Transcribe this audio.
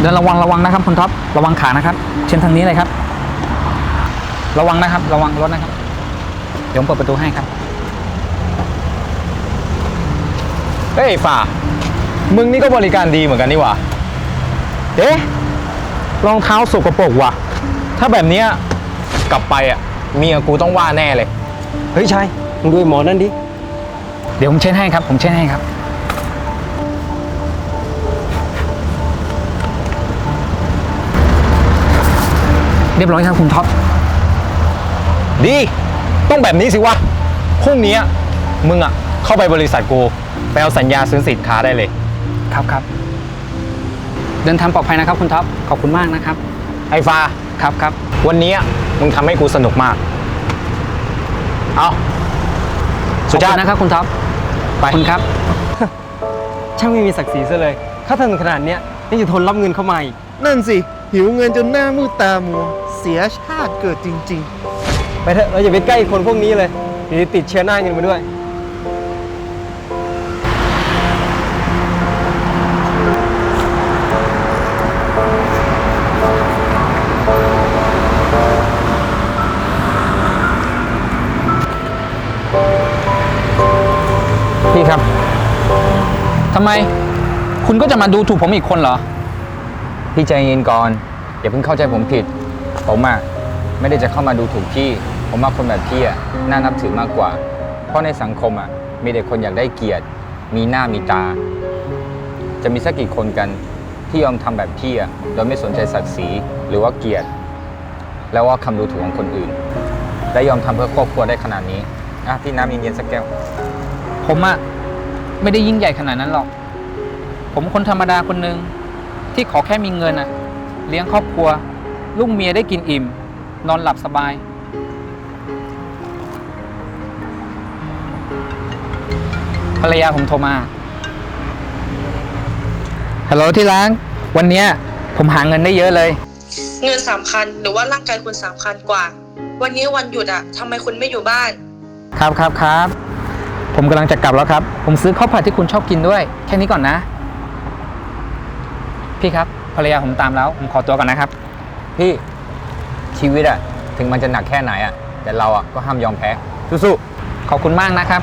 เดินระวังระวังนะครับคุณท็อประวังขานะครับ เชิญทางนี้เลยครับ ระวังนะครับ ระวังรถนะครับ เดี๋ยวผมเปิดประตูให้ครับ เฮ้ยฝ่า มึงนี่ก็บริการดีเหมือนกันนี่หว่าเอ๊ะรองเท้าสกปรกว่ะ ถ้าแบบเนี้ยกลับไปอะเมียกูต้องว่าแน่เลย เฮ้ยชายมึงดูไอ้หมอนั่นดิ เดี๋ยวผมเช็ดให้ครับ ผมเช็ดให้ครับ เรียบร้อยครับคุณท็อป ดี ต้องแบบนี้สิวะพรุ่งนี้มึงอะ เข้าไปบริษัทกูไปเอาสัญญาซื้อสินค้าได้เลย ครับครับ เดินทางปลอดภัยนะครับคุณท็อป ขอบคุณมากนะครับ ไอ้ฟ้าครับครับ วันนี้มึงทำให้กูสนุกมาก เอาสุขอบชาคุติณนะครับคุณท็อป ไป ขอบคุณครับ ช่างไม่มีศักดิ์ศรีซะเลย ค่าเทอมขนาดเนี้ยยังจะทนรับเงินเข้ามาอีก นั่นสิ หิวเงินจนหน้ามืดตามัว เสียชาติเกิดจริง ไปเถอะเราอย่าไปใกล้คนพวกนี้เลยเดี๋ยวจะติดเชื้อหน้าเงินมาด้วย พี่ครับ ทำไม คุณก็จะมาดูถูกผมอีกคนเหรอ พี่ใจเย็นก่อนอย่าเพิ่งเข้าใจผมผิด ผมอะไม่ได้จะเข้ามาดูถูกพี่ ผมว่าคนแบบพี่อะน่านับถือมากกว่า เพราะในสังคมอะมีแต่คนอยากได้เกียรติ มีหน้ามีตา จะมีสักกี่คนกันที่ยอมทำแบบพี่อะโดยไม่สนใจศักดิ์ศรีหรือว่าเกียรติ แล้วว่าคำดูถูกของคนอื่น และยอมทำเพื่อครอบครัวได้ขนาดนี้อะพี่น้ำเย็นๆสักแก้ว ผมอะไม่ได้ยิ่งใหญ่ขนาดนั้นหรอก ผมคนธรรมดาคนหนึ่งที่ขอแค่มีเงินอะเลี้ยงครอบครัว ลูกเมียได้กินอิ่ม นอนหลับสบาย ภรรยาผมโทรมา ฮัลโหลที่รักวันเนี้ยผมหาเงินได้เยอะเลย เงินสำคัญหรือว่าร่างกายคุณสำคัญกว่า วันนี้วันหยุดอะทำไมคุณไม่อยู่บ้าน ครับครับครับ ผมกำลังจะกลับแล้วครับ ผมซื้อข้าวผัดที่คุณชอบกินด้วย แค่นี้ก่อนนะ พี่ครับภรรยาผมตามแล้ว ผมขอตัวก่อนนะครับ พี่ชีวิตอะถึงมันจะหนักแค่ไหนอะแต่เราอะก็ห้ามยอมแพ้สู้ๆขอบคุณมากนะครับ